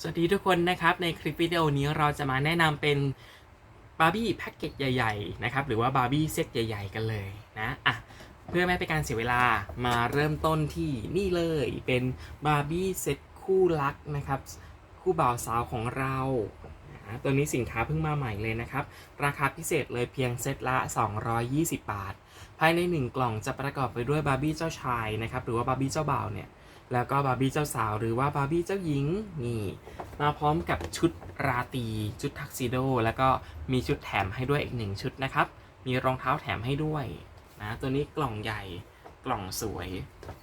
สวัสดีทุกคนนะครับ ในคลิปวิดีโอนี้เราจะมาแนะนำเป็นบาร์บี้แพ็กเกจใหญ่ๆนะครับหรือว่าบาร์บี้เซตใหญ่ ๆ กันเลยนะอะเพื่อไม่ให้เป็นการเสียเวลามาเริ่มต้นที่นี่เลยเป็นบาร์บี้เซตคู่รักนะครับ คู่บ่าวสาวของเรานะตัวนี้สินค้าเพิ่งมาใหม่เลยนะครับ ราคาพิเศษเลยเพียงเซตละ 220 บาท ภายใน 1 กล่องจะประกอบไปด้วยบาร์บี้เจ้าชายนะครับหรือว่าบาร์บี้เจ้าบ่าวเนี่ย แล้วก็บาร์บี้เจ้าสาวหรือว่าบาร์บี้เจ้าหญิงนี่มาพร้อมกับชุดราตรีชุดทักซิโด แล้วก็มีชุดแถมให้ด้วยอีกหนึ่งชุดนะครับ มีรองเท้าแถมให้ด้วยนะตัวนี้กล่องใหญ่กล่องสวย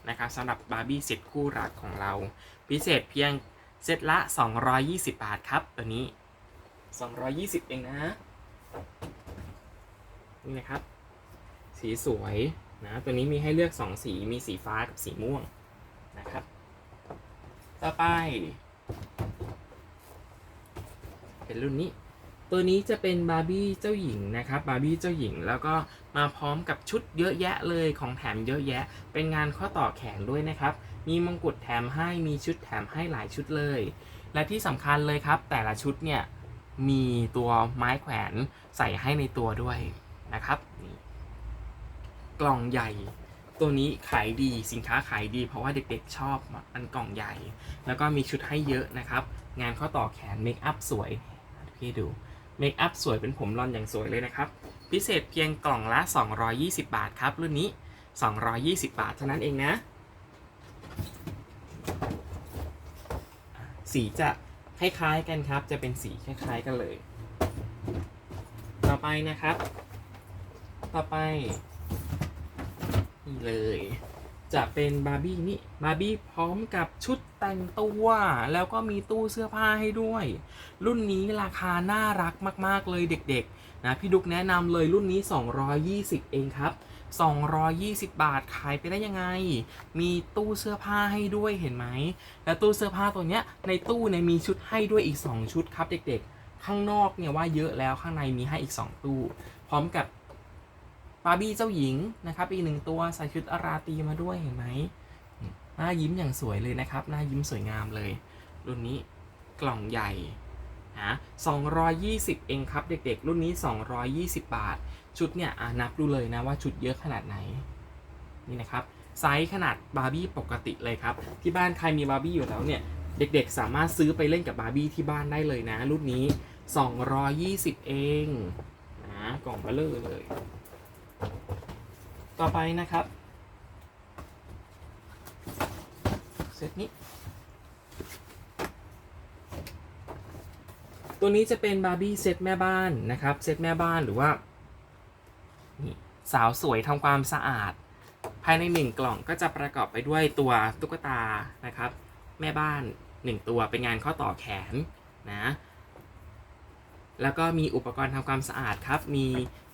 นะครับสำหรับบาร์บี้เซตคู่รักของเรา พิเศษเพียงเซตละ 220 บาทครับ ตัวนี้ 220 เองนะนี่นะครับ สีสวยนะตัวนี้มีให้เลือก 2 สีมีสีฟ้ากับสีม่วง นะครับ ต่อไป เป็นรุ่นนี้ ตัวนี้จะเป็นบาร์บี้เจ้าหญิงนะครับบาร์บี้เจ้าหญิง แล้วก็มาพร้อมกับชุดเยอะแยะเลยของแถมเยอะแยะ เป็นงานข้อต่อแขนด้วยนะครับ มีมงกุฎแถมให้มีชุดแถมให้หลายชุดเลย และที่สำคัญเลยครับ แต่ละชุดเนี่ยมีตัวไม้แขวนใส่ให้ในตัวด้วยนะครับนี่กล่องใหญ่ ตัวนี้ขายดีสินค้าขายดี เพราะว่าเด็กๆชอบอันกล่องใหญ่ แล้วก็มีชุดให้เยอะนะครับ งานข้อต่อแขนเมคอัพสวยพี่ดูเมคอัพสวยเป็นผมรอนอย่างสวยเลยนะครับ พิเศษเพียงกล่องละ 220 บาทครับ รุ่นนี้ 220 บาทเท่านั้นเองนะ สีจะคล้ายๆกันครับ จะเป็นสีคล้ายๆกันเลย ต่อไปนะครับ ต่อไป นี่เลย จะเป็นบาร์บี้นี่บาร์บี้พร้อมกับชุดแต่งตัวแล้วก็มีตู้เสื้อผ้าให้ด้วย รุ่นนี้ราคาน่ารักมาก ๆ เลยเด็ก ๆ นะ พี่ดุกแนะนำเลยรุ่นนี้ 220 เองครับ 220 บาทขายไปได้ยังไง มีตู้เสื้อผ้าให้ด้วยเห็นไหม แล้วตู้เสื้อผ้าตัวเนี้ยในตู้เนี่ยมีชุดให้ด้วยอีก 2 ชุดครับเด็ก ๆ ข้างนอกเนี่ยว่าเยอะแล้วข้างในมีให้อีก 2 ตู้ พร้อมกับ บาร์บี้เจ้าหญิงนะครับอีกหนึ่งตัวใส่ชุดอาราตีมาด้วยเห็นไหมหน้ายิ้มอย่างสวยเลยนะครับหน้ายิ้มสวยงามเลย รุ่นนี้กล่องใหญ่นะ220 เองครับ เด็กๆ รุ่นนี้ 220 บาท ชุดเนี่ยนับดูเลยนะว่าชุดเยอะขนาดไหน นี่นะครับ ไซส์ขนาดบาร์บี้ปกติเลยครับ ที่บ้านใครมีบาร์บี้อยู่แล้วเนี่ย เด็กๆ สามารถซื้อไปเล่นกับบาร์บี้ที่บ้านได้เลยนะ รุ่นนี้ 220 เองนะกล่องเบลเลอร์เลย ต่อไปนะครับเซตนี้ ตัวนี้จะเป็นบาร์บี้เซตแม่บ้านนะครับเซตแม่บ้านหรือว่านี่สาวสวยทำความสะอาด ภายในหนึ่งกล่องก็จะประกอบไปด้วยตัวตุ๊กตานะครับ แม่บ้านหนึ่งตัวเป็นงานข้อต่อแขนนะแล้วก็มีอุปกรณ์ทำความสะอาดครับ มี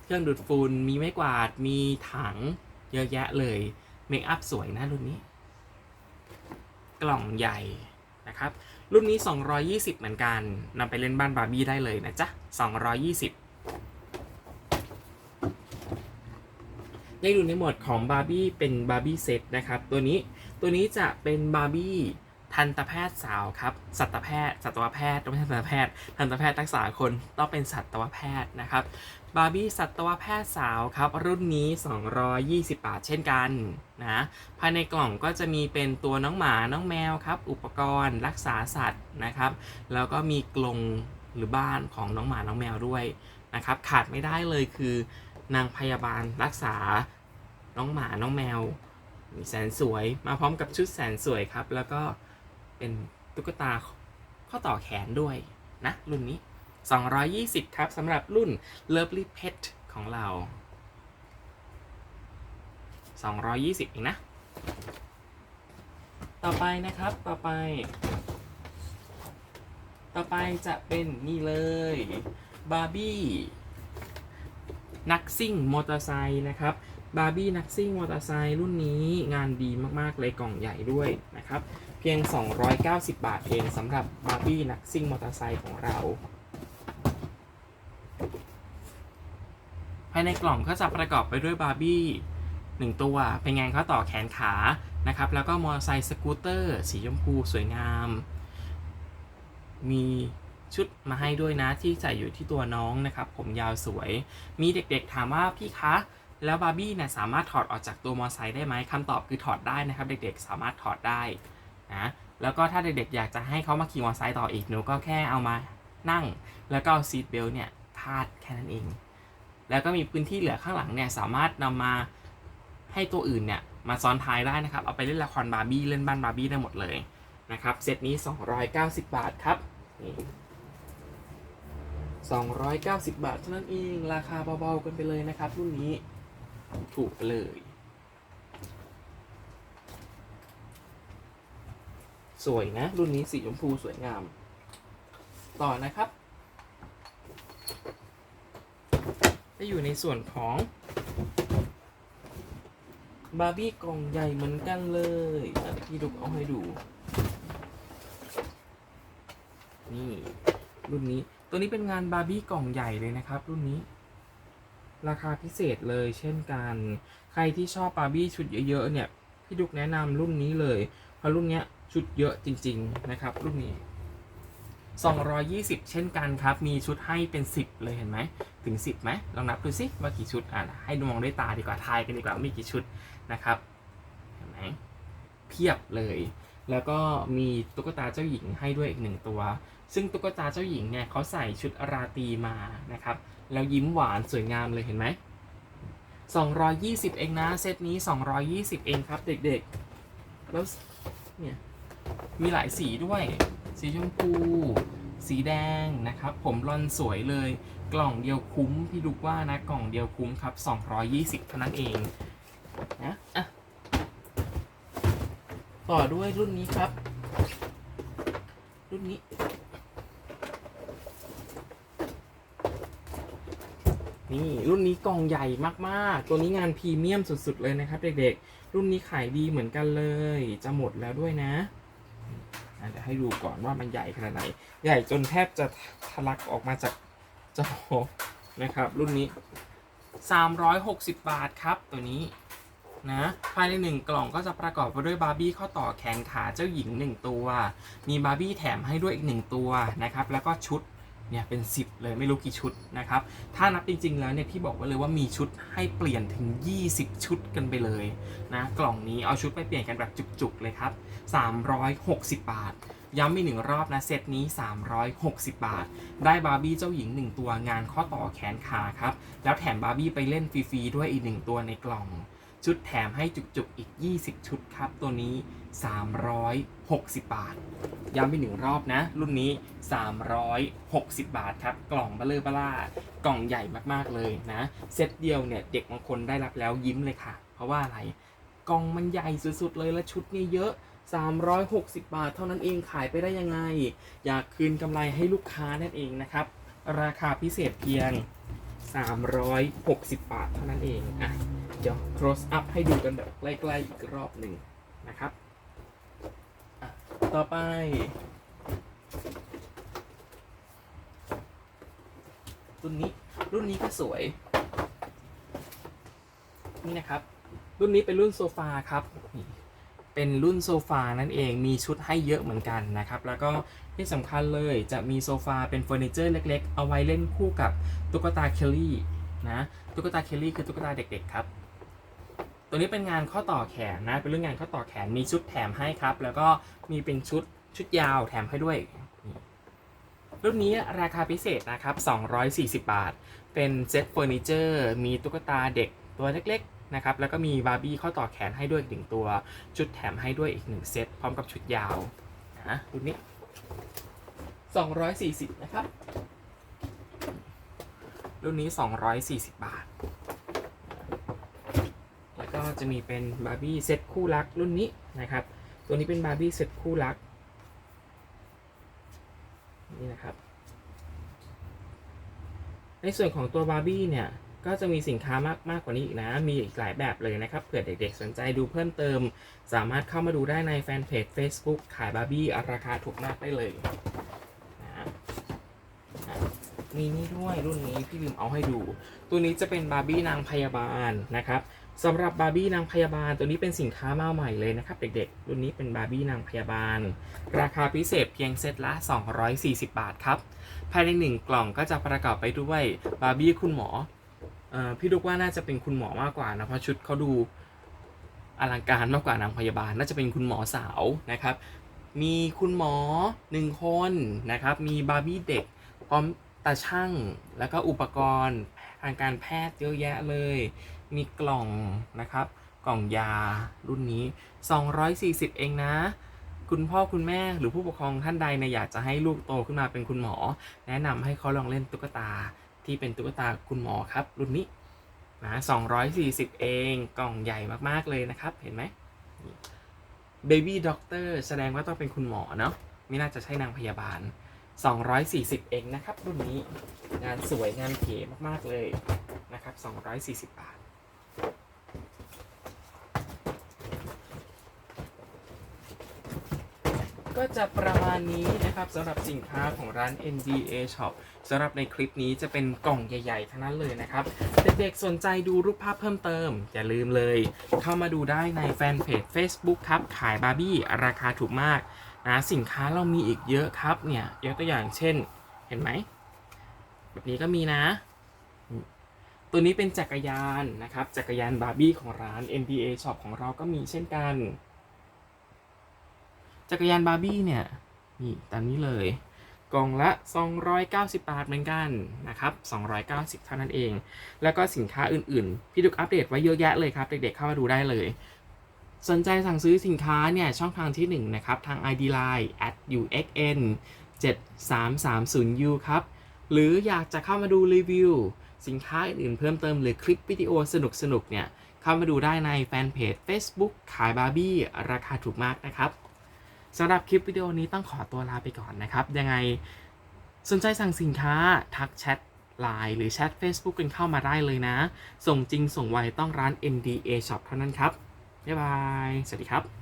เครื่องดูดฝุ่นมีไม้กวาด มีถังเยอะแยะเลยเมคอัพสวยนะรุ่นนี้ กล่องใหญ่นะครับ รุ่นนี้ 220 เหมือนกันนำไปเล่นบ้านบาร์บี้ได้เลยนะจ๊ะ 220 ได้ดูในหมวดของบาร์บี้เป็นบาร์บี้เซตนะครับ ตัวนี้ตัวนี้จะเป็นบาร์บี้ ทันตแพทย์สาวครับ สัตวแพทย์ สัตวแพทย์ไม่ใช่สัตวแพทย์ ทันตแพทย์รักษาคนต้องเป็นสัตวแพทย์นะครับ บาร์บี้สัตวแพทย์สาวครับ รุ่นนี้ 220 บาทเช่นกันนะ ภายในกล่องก็จะมีเป็นตัวน้องหมา น้องแมวครับ อุปกรณ์รักษาสัตว์นะครับ แล้วก็มีกรงหรือบ้านของน้องหมา น้องแมวด้วยนะครับ ขาดไม่ได้เลยคือนางพยาบาลรักษาน้องหมา น้องแมวแสนสวย มาพร้อมกับชุดแสนสวยครับ แล้วก็ เป็นตุ๊กตาข้อต่อแขนด้วยนะรุ่นนี้ 220 ครับสำหรับรุ่น Lovely Pet ของเรา 220เองนะ ต่อไปนะครับต่อไป ต่อไปจะเป็นนี่เลยบาร์บี้นักซิ่งมอเตอร์ไซค์นะครับบาร์บี้นักซิ่งมอเตอร์ไซค์รุ่นนี้งานดีมาก ๆ เลยกล่องใหญ่ด้วยนะครับ เพียง 290 บาทเองสำหรับบาร์บี้นักซิ่งมอเตอร์ไซค์ของเรา ภายในกล่องก็จะประกอบไปด้วยบาร์บี้หนึ่งตัว เป็นงานข้อต่อแขนขานะครับ แล้วก็มอเตอร์ไซค์สกูตเตอร์ สีชมพูสวยงาม มีชุดมาให้ด้วยนะที่ใส่อยู่ที่ตัวน้องนะครับ ผมยาวสวย มีเด็กๆถามว่าพี่คะแล้วบาร์บี้เนี่ยสามารถถอดออกจากตัวมอไซค์ได้ไหมคำตอบคือถอดได้นะครับ เด็กๆสามารถถอดได้ นะแล้วก็ถ้าเด็กๆอยากจะให้เขามาขี่มอเตอร์ไซค์ต่ออีกหนูก็แค่เอามานั่ง แล้วก็เอาซีทเบลเนี่ยพาดแค่นั้นเอง แล้วก็มีพื้นที่เหลือข้างหลังเนี่ยสามารถนำมาให้ตัวอื่นเนี่ยมาซ้อนท้ายได้นะครับ เอาไปเล่นละครบาร์บี้เล่นบ้านบาร์บี้ได้หมดเลยนะครับเซตนี้ 290 บาทครับ290 บาทเท่านั้นเองราคาเบาๆกันไปเลยนะครับรุ่นนี้ถูกเลย สวยนะ รุ่นนี้สีชมพูสวยงาม ต่อนะครับจะอยู่ในส่วนของบาร์บี้กล่องใหญ่เหมือนกันเลยพี่ดุกเอาให้ดู นี่รุ่นนี้ตัวนี้เป็นงานบาร์บี้กล่องใหญ่เลยนะครับ รุ่นนี้ ราคาพิเศษเลยเช่นกัน ใครที่ชอบบาร์บี้ชุดเยอะๆเนี่ย พี่ดุกแนะนำรุ่นนี้เลย เพราะรุ่นเนี้ย ชุดเยอะจริง ๆ นะครับรุ่นนี้ 220 เช่นกันครับ มีชุดให้เป็น 10 เลยเห็นไหม ถึง 10ไหมลองนับดูสิว่ากี่ชุดอะให้ดูมองด้วยตาดีกว่าทายกันดีกว่ามีกี่ชุดนะครับ เห็นไหมเพียบเลย แล้วก็มีตุ๊กตาเจ้าหญิงให้ด้วยอีกหนึ่งตัว ซึ่งตุ๊กตาเจ้าหญิงเนี่ยเขาใส่ชุดราตรีมานะครับ แล้วยิ้มหวานสวยงามเลยเห็นไหม220 เองนะ เซตนี้ 220 เองครับ เด็กๆ แล้วเนี่ย มีหลายสีด้วย สีชมพู สีแดงนะครับ ผมรอนสวยเลย กล่องเดียวคุ้มพี่ดุกว่านะ กล่องเดียวคุ้มครับ 220เท่านั้นเองนะอะต่อด้วยรุ่นนี้ครับ รุ่นนี้ นี่ รุ่นนี้กล่องใหญ่มากๆ ตัวนี้งานพรีเมียมสุดๆเลยนะครับเด็กๆ รุ่นนี้ขายดีเหมือนกันเลย จะหมดแล้วด้วยนะอะ เดี๋ยวให้ดูก่อนว่ามันใหญ่ขนาดไหน ใหญ่จนแทบจะทะลักออกมาจากจอนะครับ รุ่นนี้ 360 บาทครับตัวนี้นะภายในหนึ่งกล่องก็จะประกอบไปด้วยบาร์บี้ข้อต่อแขนขาเจ้าหญิง 1 ตัว มีบาร์บี้แถมให้ด้วยอีก 1 ตัวนะครับ แล้วก็ชุด เนี่ยเป็น 10 เลยไม่รู้กี่ชุดนะครับ ถ้านับจริง ๆ แล้วเนี่ยพี่บอกไว้เลยว่ามีชุดให้เปลี่ยนถึง 20 ชุดกันไปเลยนะกล่องนี้เอาชุดไปเปลี่ยนกันแบบจุกๆเลยครับ 360 บาท ย้ำอีกหนึ่งรอบนะเซตนี้ 360 บาท ได้บาร์บี้เจ้าหญิง 1 ตัวงานข้อต่อแขนขาครับ แล้วแถมบาร์บี้ไปเล่นฟรีๆด้วยอีก 1 ตัวในกล่อง ชุดแถมให้จุกๆอีก 20 ชุดครับตัวนี้ 360 บาท ย้ำอีกหนึ่งรอบนะ รุ่นนี้ 360 บาทครับ กล่องเบลเลอร์บล่ากล่องใหญ่มากๆเลยนะ เซตเดียวเนี่ย เด็กบางคนได้รับแล้วยิ้มเลยค่ะ เพราะว่าอะไร กล่องมันใหญ่สุดๆเลยและชุดนี่เยอะ 360 บาท เท่านั้นเองขายไปได้ยังไง อยากคืนกำไรให้ลูกค้านั่นเองนะครับ ราคาพิเศษเพียง 360 บาทเท่านั้นเองอะเดี๋ยว close up ให้ดูกันแบบใกล้ๆอีกรอบหนึ่งนะครับ ต่อไป รุ่นนี้ รุ่นนี้ก็สวย นี่นะครับ รุ่นนี้เป็นรุ่นโซฟาครับ เป็นรุ่นโซฟานั่นเอง มีชุดให้เยอะเหมือนกันนะครับ แล้วก็ที่สำคัญเลยจะมีโซฟาเป็นเฟอร์นิเจอร์เล็ก ๆ เอาไว้เล่นคู่กับตุ๊กตาเคลลี่นะ ตุ๊กตาเคลลี่คือตุ๊กตาเด็ก ๆ ครับ ตัวนี้เป็นงานข้อต่อแขนนะ เป็นเรื่องงานข้อต่อแขน มีชุดแถมให้ครับ แล้วก็มีเป็นชุดชุดยาวแถมให้ด้วย รุ่นนี้ราคาพิเศษนะครับ 240 บาท เป็นเซ็ตเฟอร์นิเจอร์ มีตุ๊กตาเด็กตัวเล็กๆนะครับ แล้วก็มีบาร์บี้ข้อต่อแขนให้ด้วยอีกหนึ่งตัว ชุดแถมให้ด้วยอีกหนึ่งเซ็ตพร้อมกับชุดยาวนะรุ่นนี้ 240 นะครับ รุ่นนี้ 240 บาท จะมีเป็นบาร์บี้เซตคู่รักรุ่นนี้นะครับ ตัวนี้เป็นบาร์บี้เซตคู่รักนี่นะครับ ในส่วนของตัวบาร์บี้เนี่ยก็จะมีสินค้ามากมากกว่านี้อีกนะ มีอีกหลายแบบเลยนะครับ เผื่อเด็กๆสนใจดูเพิ่มเติม สามารถเข้ามาดูได้ในแฟนเพจ Facebook ขายบาร์บี้ราคาถูกมากได้เลยนะอะมีนี่ด้วยรุ่นนี้พี่ลืมเอาให้ดู ตัวนี้จะเป็นบาร์บี้นางพยาบาลนะครับ สำหรับบาร์บี้นางพยาบาลตัวนี้เป็นสินค้ามาใหม่เลยนะครับ เด็กๆ รุ่นนี้เป็นบาร์บี้นางพยาบาล ราคาพิเศษเพียงเซตละ 240 บาทครับ ภายในหนึ่งกล่องก็จะประกอบไปด้วยบาร์บี้คุณหมอเอ่อพี่ดุกว่าน่าจะเป็นคุณหมอมากกว่านะเพราะชุดเขาดูอลังการมากกว่านางพยาบาล น่าจะเป็นคุณหมอสาวนะครับ มีคุณหมอหนึ่งคนนะครับ มีบาร์บี้เด็กพร้อมตาช่างแล้วก็อุปกรณ์ ทางการแพทย์เยอะแยะเลย มีกล่องนะครับ กล่องยารุ่นนี้ 240 เองนะ คุณพ่อคุณแม่หรือผู้ปกครองท่านใดเนี่ยอยากจะให้ลูกโตขึ้นมาเป็นคุณหมอ แนะนำให้เขาลองเล่นตุ๊กตาที่เป็นตุ๊กตาคุณหมอครับ รุ่นนี้นะ240 เองกล่องใหญ่มากๆเลยนะครับ เห็นไหม Baby Doctor แสดงว่าต้องเป็นคุณหมอเนาะไม่น่าจะใช่นางพยาบาล 240 เองนะครับ รุ่นนี้งานสวยงานเก๋มากๆเลยนะครับ 240 บาท ก็จะประมาณนี้นะครับสำหรับสินค้าของร้าน NDA Shop สำหรับในคลิปนี้จะเป็นกล่องใหญ่ๆ ทั้งนั้นเลยนะครับ เด็กๆสนใจดูรูปภาพเพิ่มเติม อย่าลืมเลย เข้ามาดูได้ในแฟนเพจ Facebook ครับ ขายบาร์บี้ราคาถูกมาก นะสินค้าเรามีอีกเยอะครับเนี่ยยกตัวอย่างเช่นเห็นไหมแบบนี้ก็มีนะ ตัวนี้เป็นจักรยานนะครับ จักรยานบาร์บี้ของร้าน NDA Shop ของเราก็มีเช่นกัน จักรยานบาร์บี้เนี่ยนี่ตามนี้เลยกล่องละ 290 บาทเหมือนกันนะครับ 290 เท่านั้นเอง แล้วก็สินค้าอื่นๆ พี่ดุกอัปเดตไว้เยอะแยะเลยครับ เด็กๆเข้ามาดูได้เลย สนใจสั่งซื้อสินค้าเนี่ยช่องทางที่ 1 นะครับ ทาง ID Line at uxn 7330u ครับ หรืออยากจะเข้ามาดูรีวิว สินค้าอื่นๆเพิ่มเติมหรือคลิปวิดีโอสนุกๆเนี่ยเข้ามาดูได้ในแฟนเพจ Facebook ขายบาร์บี้ราคาถูกมากนะครับสำหรับคลิปวิดีโอนี้ต้องขอตัวลาไปก่อนนะครับ ยังไงสนใจสั่งสินค้าทักแชทไลน์หรือแชท Facebook กันเข้ามาได้เลยนะ ส่งจริงส่งไวต้องร้าน MDA Shop เท่านั้นครับ บ๊ายบาย สวัสดีครับ